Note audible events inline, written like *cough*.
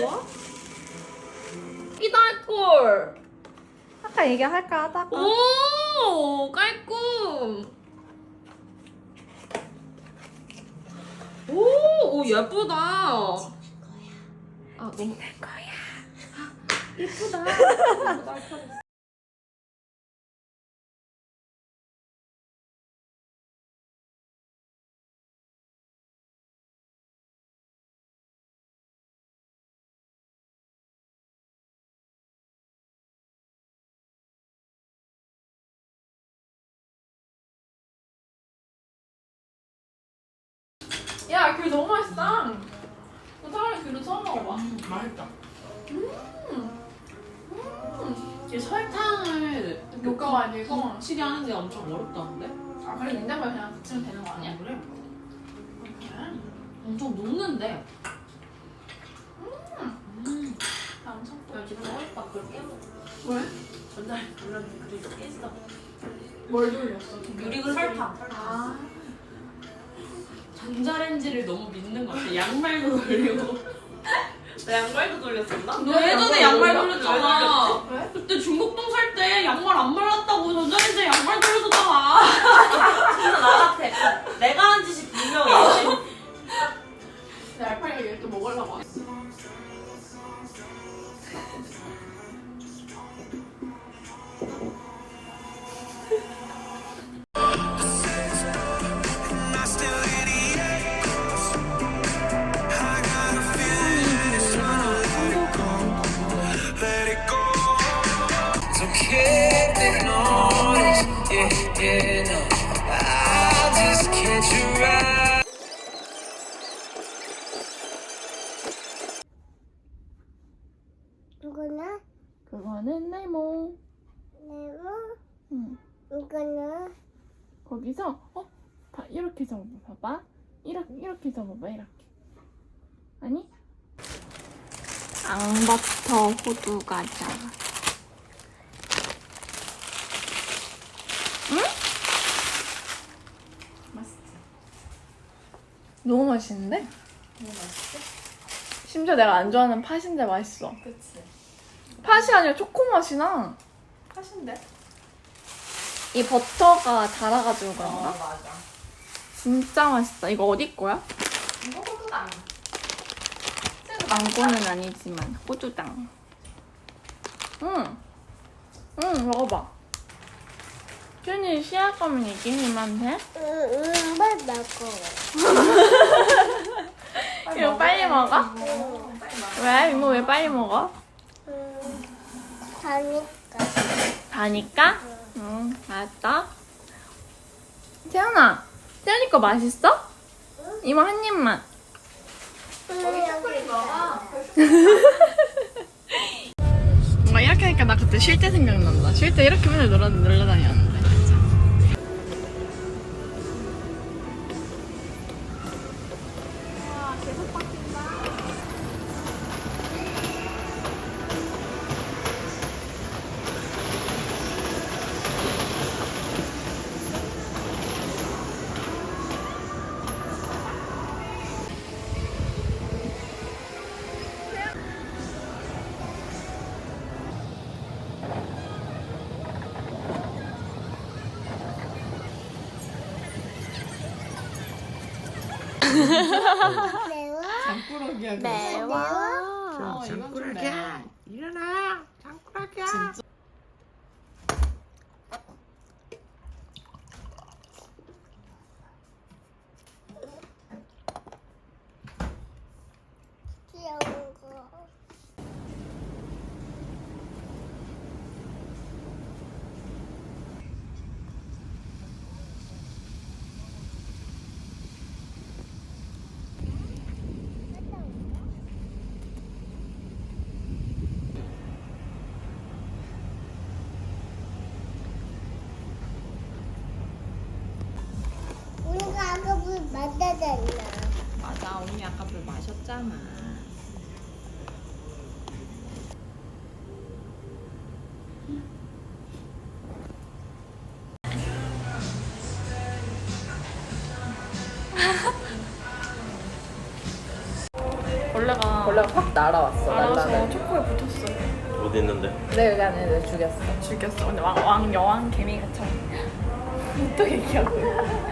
뭐? 이달콜. 아까 얘기할까 하다가. 오 깔끔. 오, 오 예쁘다. 아 너무 거야. 아, 예쁘다. *laughs* 야, 귤 너무 맛있다. 나 사람이 귤을 처음 먹어봐. 맛있다. 이 설탕을 녹여가 아니고. 치게 하는 게 엄청 어렵다는데? 아, 그래 냉장고에 그냥 붙이면 되는 거 아니야? 그래? 이렇게. 엄청 녹는데. 음. 나 엄청 나 지금 어렵다. 그걸 깨먹어. 왜? 전자레인지 돌렸는데 그게 깼어. 뭘 돌렸어? 유리그 설탕. 아. 전자레인지를 너무 믿는 것 같아. 양말도 돌리고. 나 양말도 돌렸었나? 너 예전에 양말 돌렸잖아. 왜? 그때 중국동 살 때 양말 안 말랐다고 전자레인지에 양말 돌려줬잖아. 진짜 나 같아. 내가 한 짓이 분명해. 내 알파이가 얘또 먹으려고 왔어. 이거는 거기서 어? 봐, 이렇게 접어 봐봐 이렇게 이렇게 접어봐 이렇게 아니? 앙버터 호두 과자 응? 맛있지? 너무 맛있는데? 너무 맛있지? 심지어 내가 안 좋아하는 팥인데 맛있어 그치. 팥이 아니라 초코 맛이 나. 하신데? 이 버터가 달아가지고 그런가? 맞아. 진짜 맛있다. 이거 어디 거야? 이거 호두당. 망고는 아니지만 호두당. 응. 응, 먹어봐. 준이 시할 거면 얘기해, 임한테. 응응 먹어 이거 빨리 먹어? 왜? 이모 왜 빨리 먹어? 응 다니까 다니까? 응, 알았다. 태연아, 태연이 거 맛있어? 이모 한 입만. 거기 초콜릿 먹어 뭔가 이렇게 하니까 나 그때 쉴 때 생각난다. 쉴 때 이렇게 맨날 놀아, 놀러 다녔는데. 매워 장꾸러기야. 매워 어, 이건 좀 매워. 일어나. 장꾸라기야. 진짜. 귀여운 거 우리가 아까 물 만나잖아 맞아, 언니 아까 물 마셨잖아. 벌레가 원래 확 날아왔어. 날라는. 초코에 붙었어. 어디 있는데? 내 여기 안에 내 죽였어. 죽였어. 근데 왕, 왕 여왕 개미가처럼. *laughs* 또 얘기하고.